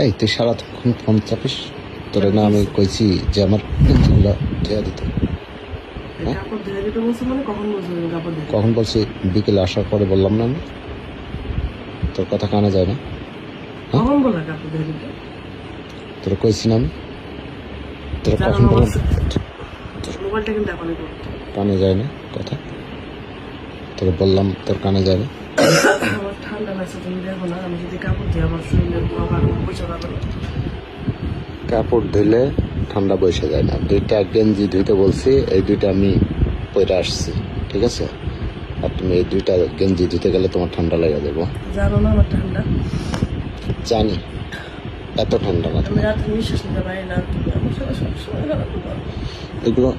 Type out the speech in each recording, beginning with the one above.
এই তুই সারাক্ষণ ফোন চাপিস? তোর না আমি কইছি যে আমার গেঞ্জিগুলো ধুয়া দিতে। হ্যাঁ? ধুয়ে দিতে মানে কখন বলছো বিকেলে আসার পরে বললাম না আমি। তোর কথা কানে যায় না। দিতে? তোর কইছি না আমি। তোর কখন বললাম? কানে যায় না কথা। তোর বললাম তোর কানে যায় না। ঠান্ডা লাগছে তুমি দেখো না আমি যদি কাপড় ধুয়ে আমার শরীরে আবার বসে পারবে কাপড় ধুলে ঠান্ডা বসে যায় না। দুইটা গেঞ্জি ধুইতে বলছি এই দুইটা আমি পরে আসছি ঠিক আছে? আর তুমি এই দুইটা গেঞ্জি ধুতে গেলে তোমার ঠান্ডা লেগে যাব। জানো না আমার ঠান্ডা? জানি। এত ঠান্ডা না আমি রাতে নিঃশ্বাস নিতে পারি না তুমি আমার সাথে সবসময় খারাপ করো। এগুলো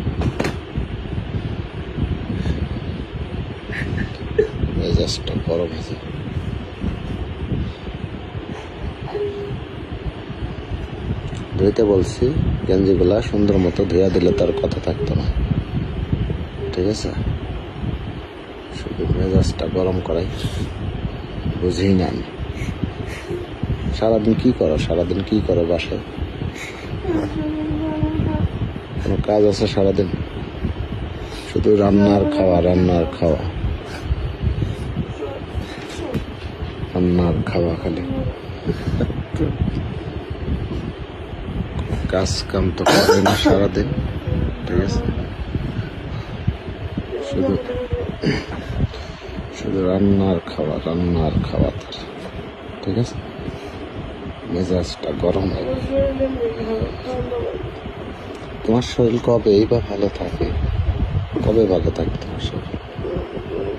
মেজাজটা গরম হয়েছে ধুইতে বলছি, গেঞ্জিগুলা সুন্দর মতো ধুয়া দিলে তার কথা থাকতো না। ঠিক আছে? শুধু মেজাজটা গরম করাই। বুঝি না আমি সারাদিন কি করো? সারাদিন কি করো বাসায়? কোনো কাজ আছে সারাদিন? শুধু রান্নার খাওয়া রান্নার খাওয়া। রান্নার খাওয়া খালি। কাজ কাম তো করে না সারাদিন, ঠিক আছে? শুধু শুধু রান্নার খাওয়া রান্নার খাওয়া তার ঠিক আছে? মেজাজটা গরম গেছে। তোমার শরীর কবেই বা ভালো থাকে? কবে ভালো থাকে তোমার শরীর?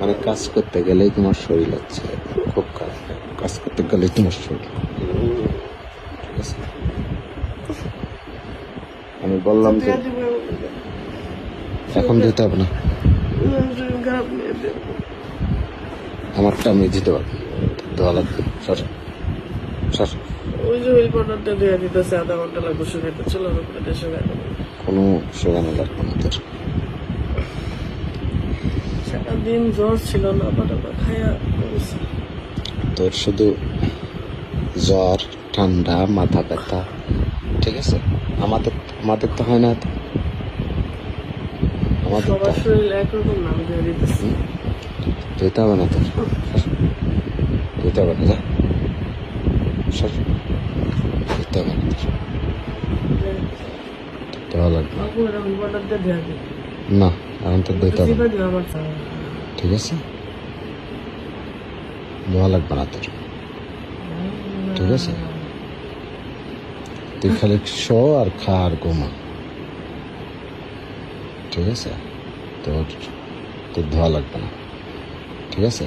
মানে কাজ করতে গেলেই তোমার শরীর হচ্ছে খুব খারাপ। কাজ করতে গেলেই তোমার শরীর ঠিক আছে আমি বললাম যে এখন দিতে হবে না। আমারটা আমি দিতে পারব। দেওয়া লাগবে। সর সর। ওই যে ওই পাউডারটা ধুয়ে দিতেছে আধা ঘণ্টা লাগবে শুকাইতে। চলো উপরে দেশে কোনো শোকানো লাগবে না তোর সারাদিন জ্বর ছিল না তোর শুধু জ্বর ঠান্ডা মাথা ব্যথা ঠিক আছে? আমাদের আমাদের তো হয় না তো। আমাদের হবে না তোর হবে না যা। সর। হবে না দেওয়া লাগবে না। এখন তো হবে ঠিক আছে? দেওয়া লাগবে না তোর। ঠিক আছে? তুই খালি শো আর খা আর ঘুমা। ঠিক আছে? তোর তোর ধোয়া লাগবে না। ঠিক আছে?